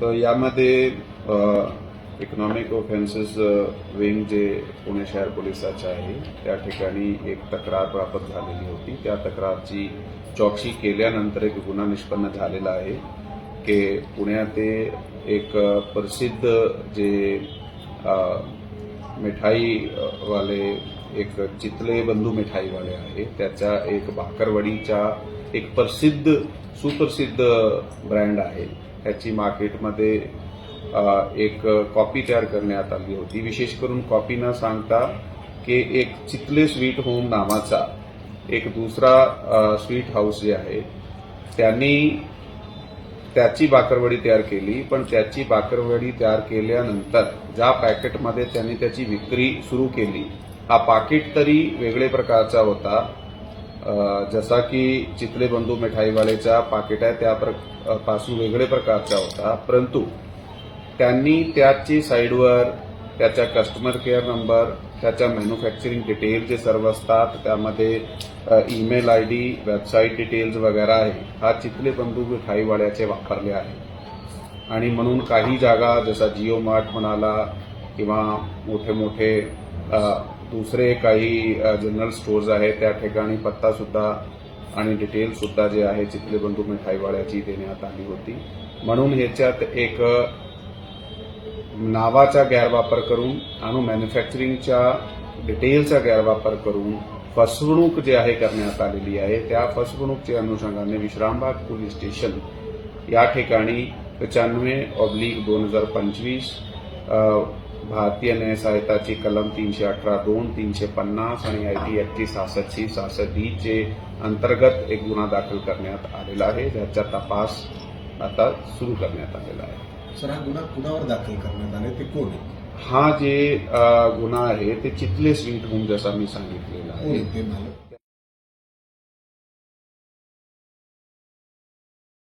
तर यामध्ये economic offences wing जे पुणे शहर पोलिसाचे आहे त्या ठिकाणी एक तक्रार प्राप्त झालेली होती. त्या तक्रारची चौकशी केल्यानंतर एक गुन्हा निष्पन्न झालेला आहे की पुण्यात एक प्रसिद्ध जे मिठाईवाले एक चितले बंधू मिठाईवाले आहे त्याच्या एक भाकरवडीच्या एक प्रसिद्ध सुप्रसिद्ध ब्रँड आहे. त्याची मार्केटमध्ये एक कॉपी तयार करण्यात आली होती. विशेष करून कॉपी न सांगता की एक चितले स्वीट होम नावाचा एक दुसरा स्वीट हाऊस जे आहे त्यांनी त्याची बाकरवडी तयार केली. पण त्याची बाकरवडी तयार केल्यानंतर ज्या पॅकेटमध्ये त्यांनी त्याची विक्री सुरू केली हा पाकिट तरी वेगळे प्रकारचा होता. जसा की चितले बंधू मिठाईवाल्याच्या पाकिट आहे त्या प्र- पासून वेगळे प्रकारचा होता. परंतु त्यांनी त्याची साईडवर त्याच्या कस्टमर केअर नंबर त्याच्या मॅन्युफॅक्चरिंग डिटेल जे सर्व असतात त्यामध्ये email I D website details वगैरे आहे हा चितले बंधू मिठाईवाड्याचे वापरले आहे. आणि म्हणून काही जागा जसा जिओ मार्ट म्हणाला किंवा मोठे मोठे दुसरे काही जनरल स्टोर्स आहेत त्या ठिकाणी पत्तासुद्धा आणि डिटेलसुद्धा जे आहे चिखले बंधू मिठाईवाड्याची देण्यात आली होती. म्हणून ह्याच्यात एक नावाचा गैरवापर करून आणि मॅन्युफॅक्चरिंगच्या डिटेलचा गैरवापर करून फसवणूक जे आहे करण्यात आलेली आहे. त्या फसवणूकच्या अनुषंगाने विश्रामबाग पोलीस स्टेशन या ठिकाणी पचानवे ऑब्लिक दोन हजार पंचवीस भारतीय न्याय सहायताची कलम तीनशे अठरा दोन तीनशे पन्नास आणि आय टी ऍक्टची सहासष्टची सहासष्ट डी चे अंतर्गत एक गुन्हा दाखल करण्यात आलेला आहे. ज्याचा तपास आता सुरू करण्यात आलेला आहे. सर हा गुन्हा कुणावर दाखल करण्यात आले ते कोण हा जे गुन्हा आहे ते चितले स्वीट होम जसा मी सांगितलेला आहे.